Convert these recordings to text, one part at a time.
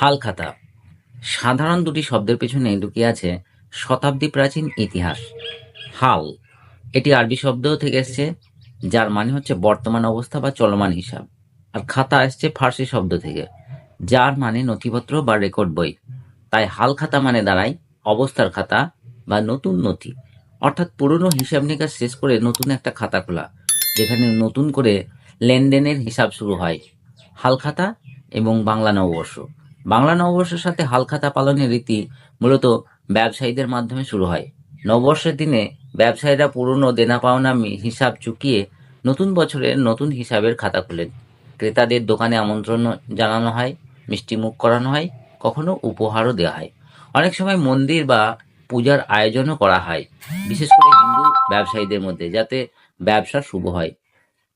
হালখাতা। সাধারণ দুটি শব্দের পেছনে লুকিয়ে আছে শতাব্দী প্রাচীন ইতিহাস। হাল, এটি আরবি শব্দ থেকে এসছে, যার মানে হচ্ছে বর্তমান অবস্থা বা চলমান হিসাব। আর খাতা এসছে ফার্সি শব্দ থেকে, যার মানে নথিপত্র বা রেকর্ড বই। তাই হাল খাতা মানে দাঁড়ায় অবস্থার খাতা বা নতুন নথি, অর্থাৎ পুরনো হিসাব নিকাশ শেষ করে নতুন একটা খাতা খোলা, যেখানে নতুন করে লেনদেনের হিসাব শুরু হয়। হালখাতা এবং বাংলা নববর্ষ। বাংলা নববর্ষের সাথে হালখাতা পালনের রীতি মূলত ব্যবসায়ীদের মাধ্যমে শুরু হয়। নববর্ষের দিনে ব্যবসায়ীরা পুরনো দেনা পাওনা হিসাব চুকিয়ে নতুন বছরের নতুন হিসাবের খাতা খোলেন। ক্রেতাদের দোকানে আমন্ত্রণ জানানো হয়, মিষ্টি মুখ করানো হয়, কখনো উপহারও দেওয়া হয়। অনেক সময় মন্দির বা পূজার আয়োজনও করা হয়, বিশেষ করে হিন্দু ব্যবসায়ীদের মধ্যে, যাতে ব্যবসা শুভ হয়।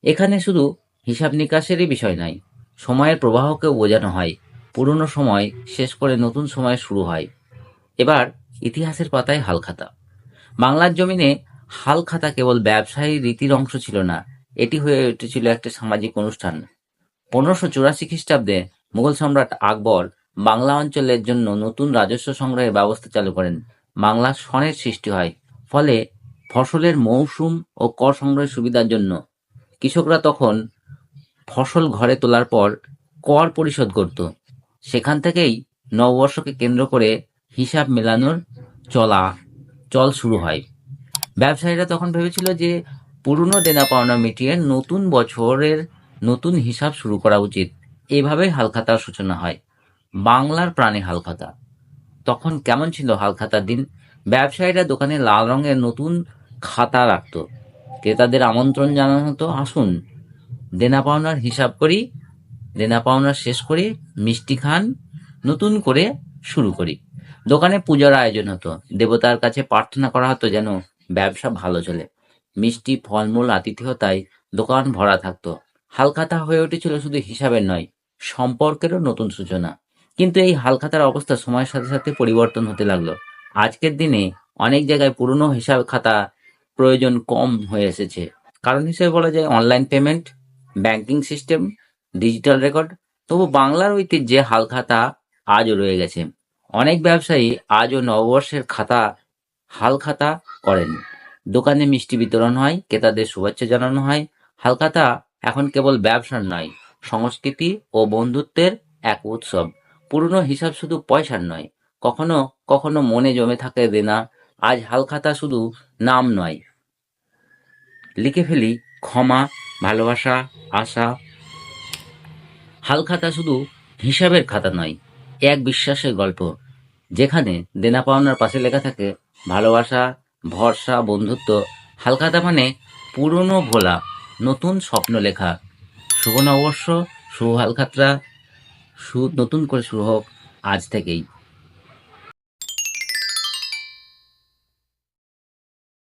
এখানে শুধু হিসাব নিকাশেরই বিষয় নয়, সময়ের প্রবাহকেও বোঝানো হয়। পুরনো সময় শেষ করে নতুন সময় শুরু হয়। এবার ইতিহাসের পাতায় হালখাতা। বাংলার জমিনে হালখাতা কেবল ব্যবসায়ী রীতির অংশ ছিল না, এটি হয়ে উঠেছিল একটা সামাজিক অনুষ্ঠান। পনেরোশো চুরাশি খ্রিস্টাব্দে মুঘল সম্রাট আকবর বাংলা অঞ্চলের জন্য নতুন রাজস্ব সংগ্রহের ব্যবস্থা চালু করেন। বাংলা সনের সৃষ্টি হয়, ফলে ফসলের মৌসুম ও কর সংগ্রহের সুবিধার জন্য। কৃষকরা তখন ফসল ঘরে তোলার পর কর পরিশোধ করত। সেখান থেকেই নববর্ষকে কেন্দ্র করে হিসাব মেলানোর চলা, চল শুরু হয়। ব্যবসায়ীরা তখন ভেবেছিল যে পুরনো দেনা পাওনা মিটিয়ে নতুন বছরের নতুন হিসাব শুরু করা উচিত। এভাবেই হালখাতার সূচনা হয়। বাংলার প্রাণে হালখাতা। তখন কেমন ছিল হালখাতার দিন? ব্যবসায়ীরা দোকানে লাল রঙের নতুন খাতা রাখত। ক্রেতাদের আমন্ত্রণ জানানো হতো, আসুন, দেনা পাওনার হিসাব করি দেনা পাওনা শেষ করি, মিষ্টি খান, নতুন করে শুরু করি। দোকানে পূজার আয়োজন হতো। দেবতার কাছে প্রার্থনা করা হতো যেন ব্যবসা ভালো চলে। মিষ্টি, ফলমূল, আতিথেয়তায় দোকান ভরা থাকতো। হালখাতা হয়ে উঠেছিল শুধু হিসাবের নয়, সম্পর্কেরও নতুন সূচনা। কিন্তু এই হালখাতার অবস্থা সময়ের সাথে সাথে পরিবর্তন হতে লাগল। আজকের দিনে অনেক জায়গায় পুরনো হিসাব খাতা প্রয়োজন কম হয়ে এসেছে। কারণ হিসেবে বলা যায়, online payment, banking system digital record তবু বাংলার ঐতিহ্যে হালখাতা আজও রয়ে গেছে। অনেক ব্যবসায়ী আজও নববর্ষের খাতা হালখাতা করেন। দোকানে মিষ্টি বিতরণ হয়, ক্রেতাদের শুভেচ্ছা জানানো হয়। হালখাতা এখন কেবল ব্যবসার নয়, সংস্কৃতি ও বন্ধুত্বের এক উৎসব। পুরনো হিসাব শুধু পয়সার নয়, কখনো কখনো মনে জমে থাকে দেনা আজ হালখাতা শুধু নাম নয়। লিখে ফেলি, ক্ষমা, ভালোবাসা, আশা হালখাতা শুধু হিসাবের খাতা নয়, এক বিশ্বাসের গল্প, যেখানে দেনা পাওনার পাশে লেখা থাকে, ভালোবাসা, ভরসা, বন্ধুত্ব। হালখাতা মানে পুরনো ভোলা, নতুন স্বপ্ন লেখা। শুভ নবর্ষ শুভ হালখাতরা নতুন করে শুরু হোক আজ থেকেই।